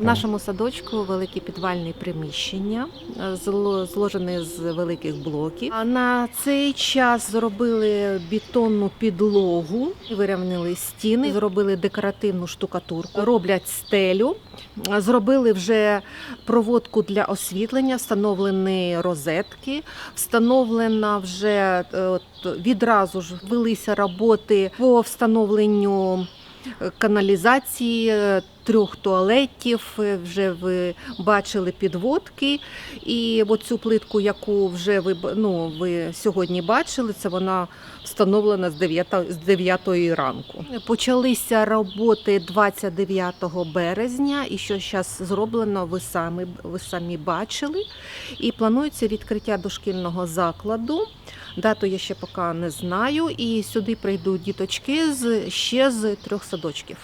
В нашому садочку велике підвальне приміщення, е, зложене з великих блоків. А на цей час зробили бетонну підлогу, вирівняли стіни, зробили декоративну штукатурку, роблять стелю, зробили вже проводку для освітлення, встановлені розетки, встановлена вже е, відразу ж велися роботи по встановленню каналізації, е, трьох туалетів. е, Вже ви бачили підводки. І оцю плитку, яку вже ви ну, ви сьогодні бачили, це вона встановлена з 9, з 9 ранку. Почалися роботи 29 березня, і що зараз зроблено, ви самі, ви самі бачили. І планується відкриття дошкільного закладу. Дату я ще поки не знаю. І сюди прийдуть діточки з ще з трьох садочків.